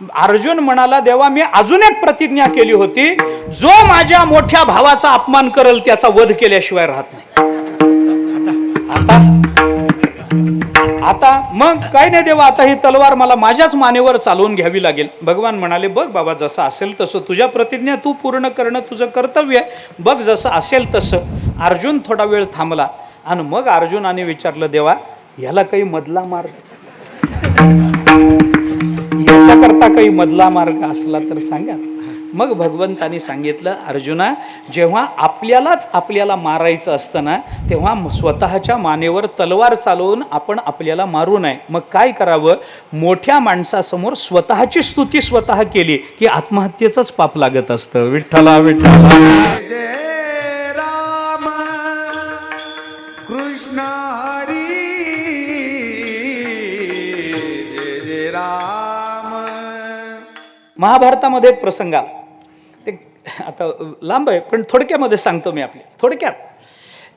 अर्जुन म्हणाला देवा मी अजून एक प्रतिज्ञा केली होती. जो माझ्या मोठ्या भावाचा अपमान करेल त्याचा वध केल्याशिवाय राहत नाही. आता? आता? मग? काय नाही देवा आता ही तलवार मला माझ्याच मानेवर चालवून घ्यावी लागेल. भगवान म्हणाले बघ बाबा जसं असेल तसं. तुझ्या प्रतिज्ञा तू पूर्ण करणं तुझं कर्तव्य आहे. बघ जसं असेल तसं. अर्जुन थोडा वेळ थांबला आणि मग अर्जुनाने विचारलं देवा याला काही मधला मार्ग याच्याकरता काही मधला मार्ग असला तर सांगा. मग भगवंतानी सांगितलं अर्जुना जेव्हा आपल्यालाच आपल्याला मारायचं असतं ना तेव्हा स्वतःच्या मानेवर तलवार चालवून आपण आपल्याला मारू नये. मग काय करावं? मोठ्या माणसासमोर स्वतःची स्तुती स्वतः केली की आत्महत्येचंच पाप लागत असतं. विठ्ठला विठ्ठला. महाभारतामध्ये एक प्रसंग आला. ते आता लांब आहे पण थोडक्यामध्ये सांगतो मी आपल्या थोडक्यात.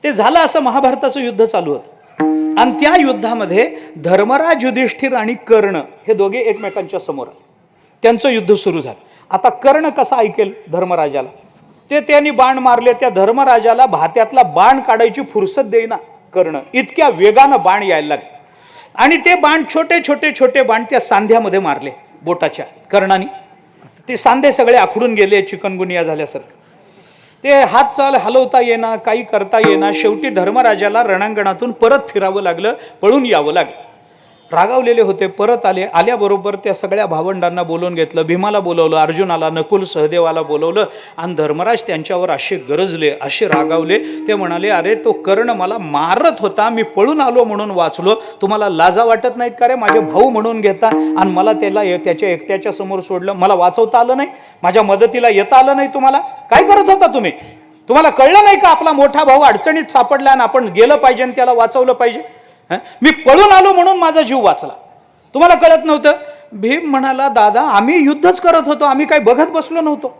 ते झालं असं महाभारताचं युद्ध चालू होतं. आणि त्या युद्धामध्ये धर्मराज युधिष्ठिर आणि कर्ण हे दोघे एकमेकांच्या समोर आले. त्यांचं युद्ध सुरू झालं. आता कर्ण कसा ऐकेल धर्मराजाला? ते त्यांनी बाण मारले त्या धर्मराजाला भात्यातला बाण काढायची फुरसत देईना कर्ण. इतक्या वेगानं बाण यायला लागले. आणि ते बाण छोटे छोटे छोटे बाण त्या सांध्यामध्ये मारले बोटाच्या कर्णाने. ते सांधे सगळे आखडून गेले चिकनगुनिया झाल्यासारखं. ते हात चाल हलवता येणार काही करता येणार शेवटी धर्मराजाला रणांगणातून परत फिरावं लागलं पळून यावं लागलं. रागावलेले होते. परत आले आल्याबरोबर त्या सगळ्या भावंडांना बोलवून घेतलं. भीमाला बोलवलं अर्जुनाला नकुल सहदेवाला बोलवलं आणि धर्मराज त्यांच्यावर असे गरजले असे रागावले. ते म्हणाले अरे तो कर्ण मला मारत होता. मी पळून आलो म्हणून वाचलो. तुम्हाला लाजा वाटत नाहीत का रे? माझे भाऊ म्हणून घेता. आणि मला त्याला त्याच्या एकट्याच्या समोर सोडलं. मला वाचवता आलं नाही? माझ्या मदतीला येता आलं नाही तुम्हाला? काय करत होता तुम्ही? तुम्हाला कळलं नाही का आपला मोठा भाऊ अडचणीत सापडला आणि आपण गेलं पाहिजे आणि त्याला वाचवलं पाहिजे? मी पळून आलो म्हणून माझा जीव वाचला. तुम्हाला कळत नव्हतं? भीम म्हणाला दादा आम्ही युद्धच करत होतो. आम्ही काही बघत बसलो नव्हतो.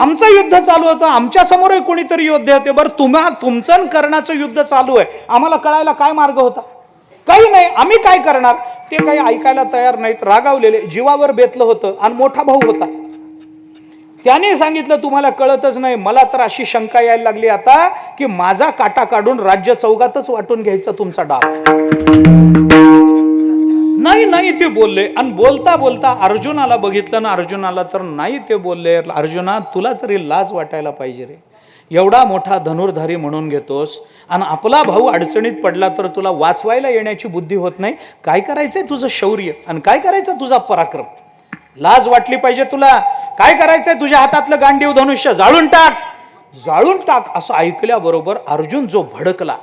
आमचं युद्ध चालू होतं. आमच्या समोरही कोणीतरी योद्धे होते. बरं तुम्हा तुमचं करण्याचं युद्ध चालू आहे. आम्हाला कळायला काय मार्ग होता? काही नाही. आम्ही काय करणार? ते काही ऐकायला तयार नाहीत. रागावलेले. जीवावर बेतलं होतं आणि मोठा भाऊ होता. त्याने सांगितलं तुम्हाला कळतच नाही मला तर अशी शंका यायला लागली आता की माझा काटा काढून राज्य चौघातच वाटून घ्यायचा तुमचा डाव. नाही नाही ते बोलले. आणि बोलता बोलता अर्जुनाला बघितलं ना अर्जुनाला तर नाही ते बोलले. अर्जुना तुला तरी लाज वाटायला पाहिजे रे. एवढा मोठा धनुर्धारी म्हणून घेतोस. आणि आपला भाऊ अडचणीत पडला तर तुला वाचवायला येण्याची बुद्धी होत नाही. काय करायचंय तुझं शौर्य? आणि काय करायचं तुझा पराक्रम? लाज वाटली पाहिजे तुला. काय करायचंय? तुझ्या हातातलं गांडीव धनुष्य जाळून टाक. जाळून टाक असं ऐकल्याबरोबर अर्जुन जो भडकला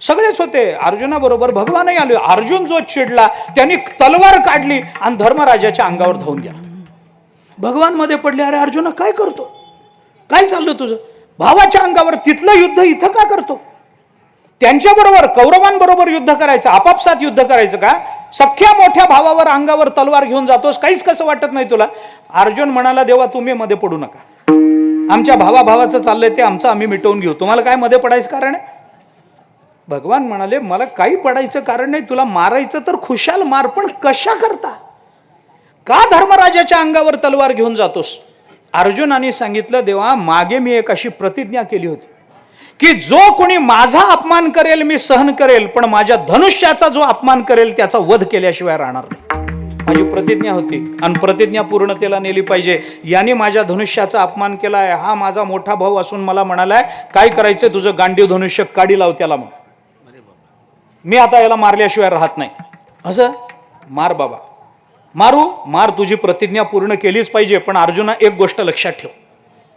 सगळेच होते. अर्जुनाबरोबर भगवानही आले. अर्जुन जो चिडला त्यांनी तलवार काढली आणि धर्मराजाच्या अंगावर धावून गेला. भगवानमध्ये पडले अरे अर्जुना काय करतो? काय चाललं तुझं? भावाच्या अंगावर तिथलं युद्ध इथं का करतो? त्यांच्याबरोबर कौरवांबरोबर युद्ध करायचं आपापसात युद्ध करायचं का? सख्या मोठ्या भावावर अंगावर तलवार घेऊन जातोस काहीच कसं वाटत नाही तुला? अर्जुन म्हणाला देवा तुम्ही मध्ये पडू नका. आमच्या भावा भावाचं चाललंय ते आमचं आम्ही मिटवून घेऊ. तुम्हाला काय मध्ये पडायचं कारण आहे? भगवान म्हणाले मला काही पडायचं कारण नाही तुला मारायचं तर खुशाल मार पण कशा करता? का धर्मराजाच्या अंगावर तलवार घेऊन जातोस? अर्जुनाने सांगितलं देवा मागे मी एक अशी प्रतिज्ञा केली होती. की जो कोणी माझा अपमान करेल मी सहन करेल पण माझ्या धनुष्याचा जो अपमान करेल त्याचा वध केल्याशिवाय राहणार नाही. माझी प्रतिज्ञा होती आणि प्रतिज्ञा पूर्णतेला नेली पाहिजे. याने माझ्या धनुष्याचा अपमान केलाय. हा माझा मोठा भाऊ असून मला म्हणालाय काय करायचं तुझं गांडीव धनुष्य? काढी लाव त्याला मग. मी आता याला मारल्याशिवाय राहत नाही. असं? मार बाबा. मारू? मार. तुझी प्रतिज्ञा पूर्ण केलीच पाहिजे पण अर्जुना एक गोष्ट लक्षात ठेव.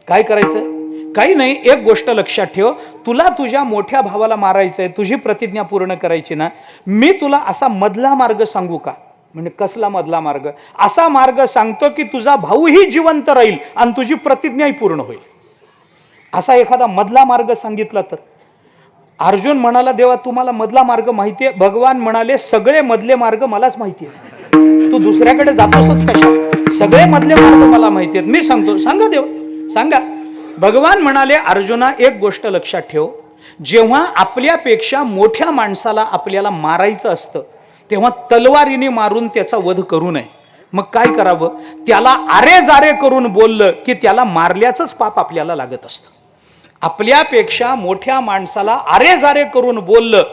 काय करायचं? काही नाही एक गोष्ट लक्षात ठेव. तुला तुझ्या मोठ्या भावाला मारायचंय तुझी प्रतिज्ञा पूर्ण करायची ना मी तुला असा मधला मार्ग सांगू का? म्हणजे कसला मधला मार्ग? असा मार्ग सांगतो की तुझा भाऊही जिवंत राहील आणि तुझी प्रतिज्ञाही पूर्ण होईल. असा एखादा मधला मार्ग सांगितला तर. अर्जुन म्हणाला देवा तुम्हाला मधला मार्ग माहिती आहे भगवान म्हणाले सगळे मधले मार्ग मलाच माहिती आहे तू दुसऱ्याकडे जातोसच कशा सगळे मधले मार्ग मला माहिती आहेत मी सांगतो सांगा देव सांगा. भगवान म्हणाले अर्जुना एक गोष्ट लक्षात ठेव. जेव्हा आपल्यापेक्षा मोठ्या माणसाला आपल्याला मारायचं असतं तेव्हा तलवारीने मारून त्याचा वध करू नये. मग काय करावं? त्याला आरे जारे करून बोललं की त्याला मारल्याचंच पाप आपल्याला लागत असतं. आपल्यापेक्षा मोठ्या माणसाला आरे जारे करून बोललं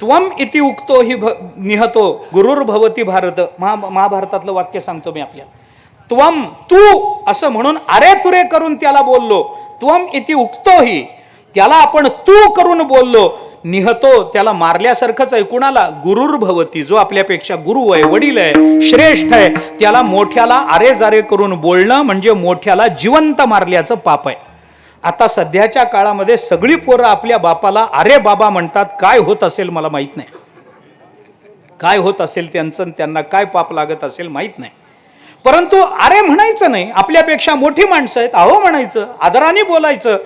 त्वम इति उक्तो ही भ निहतो गुरुर्भवती भारत. महा महाभारतातलं वाक्य सांगतो मी आपल्याला. त्वम तू असं म्हणून अरे तुरे करून त्याला बोललो. त्वम इति उक्तो ही. त्याला आपण तू करून बोललो. निहतो त्याला मारल्यासारखंच आहे कुणाला? गुरुर्भवती जो आपल्यापेक्षा गुरु आहे वडील आहे श्रेष्ठ आहे त्याला मोठ्याला आरे जारे करून बोलणं म्हणजे मोठ्याला जिवंत मारल्याचं पाप आहे. आता सध्याच्या काळामध्ये सगळी पोरं आपल्या बापाला अरे बाबा म्हणतात काय होत असेल मला माहीत नाही. काय होत असेल त्यांचं त्यांना काय पाप लागत असेल माहीत नाही. परंतु अरे म्हणायचं नाही आपल्यापेक्षा मोठी माणसं आहेत अहो म्हणायचं आदराने बोलायचं.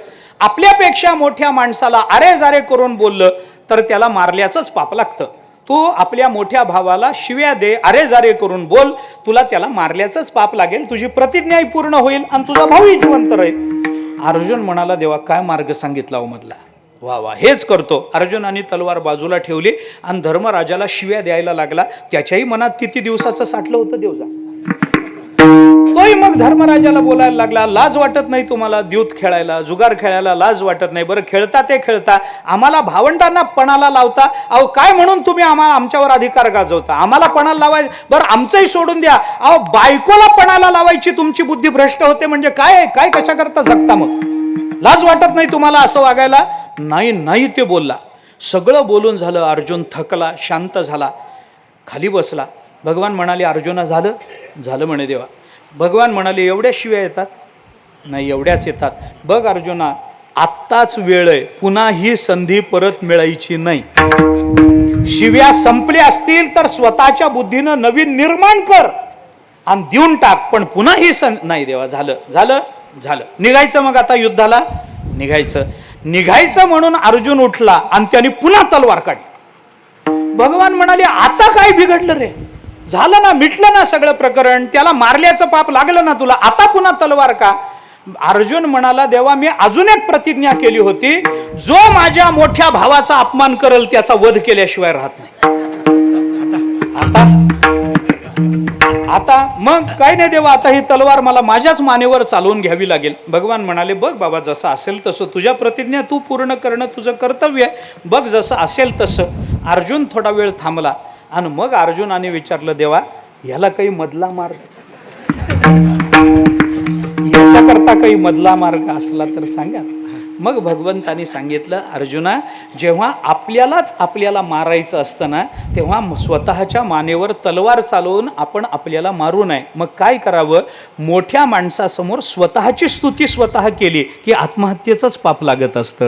आपल्यापेक्षा मोठ्या माणसाला अरे जारे करून बोललं तर त्याला मारल्याचंच पाप लागतं. तू आपल्या मोठ्या भावाला शिव्या दे अरे जारे करून बोल तुला त्याला मारल्याचंच पाप लागेल तुझी प्रतिज्ञाही पूर्ण होईल आणि तुझा भाऊही जिवंत राहील. अर्जुन म्हणाला देवा काय मार्ग सांगितला हो मधला? वा वा हेच करतो. अर्जुनाने तलवार बाजूला ठेवली आणि धर्मराजाला शिव्या द्यायला लागला. त्याच्याही मनात किती दिवसाचं साठलं होतं देवजा? धर्मराजाला बोलायला लागला लाज वाटत नाही तुम्हाला द्यूत खेळायला जुगार खेळायला लाज वाटत नाही. बरं खेळता ते खेळता आम्हाला भावंडांना पणाला लावता. अहो काय म्हणून तुम्ही आम्हा आमच्यावर अधिकार गाजवता? आम्हाला पणाला लावाय बरं आमचंही सोडून द्या. अहो बायकोला पणाला लावायची तुमची बुद्धी भ्रष्ट होते म्हणजे काय काय कशा करता जगता मग? लाज वाटत नाही तुम्हाला असं वागायला? नाही नाही ते बोलला. सगळं बोलून झालं अर्जुन थकला शांत झाला. खाली बसला. भगवान म्हणाले अर्जुना झालं? झालं म्हणे देवा. भगवान म्हणाले एवढ्या शिव्या येतात? नाही एवढ्याच येतात. बघ अर्जुना आत्ताच वेळ आहे. पुन्हा ही संधी परत मिळायची नाही. शिव्या संपल्या असतील तर स्वतःच्या बुद्धीनं नवीन निर्माण कर आणि देऊन टाक. पण पुन्हा ही सं नाही देवा झालं झालं झालं. निघायचं मग आता युद्धाला? निघायचं. निघायचं म्हणून अर्जुन उठला आणि त्याने पुन्हा तलवार काढली. भगवान म्हणाले आता काय बिघडलं रे? झालं ना मिटलं ना सगळं प्रकरण त्याला मारल्याचं पाप लागलं ना तुला आता पुन्हा तलवार का? अर्जुन म्हणाला देवा मी अजून एक प्रतिज्ञा केली होती जो माझ्या मोठ्या भावाचा अपमान करेल त्याचा वध केल्याशिवाय राहत नाही. आता? आता? मग? काय नाही देवा आता ही तलवार मला माझ्याच मानेवर चालवून घ्यावी लागेल. भगवान म्हणाले बघ बाबा जसं असेल तसं तुझ्या प्रतिज्ञा तू पूर्ण करणं तुझं कर्तव्य आहे. बघ जसं असेल तसं. अर्जुन थोडा वेळ थांबला. आणि मग अर्जुनाने विचारलं देवा याला काही मधला मार्ग. याच्याकरता काही मधला मार्ग असला तर सांगा. मग भगवंतानी सांगितलं अर्जुना जेव्हा आपल्यालाच आपल्याला मारायचं असतं ना तेव्हा स्वतःच्या मानेवर तलवार चालवून आपण आपल्याला मारू नये. मग काय करावं? मोठ्या माणसासमोर स्वतःची स्तुती स्वतः केली की आत्महत्येचंच पाप लागत असतं.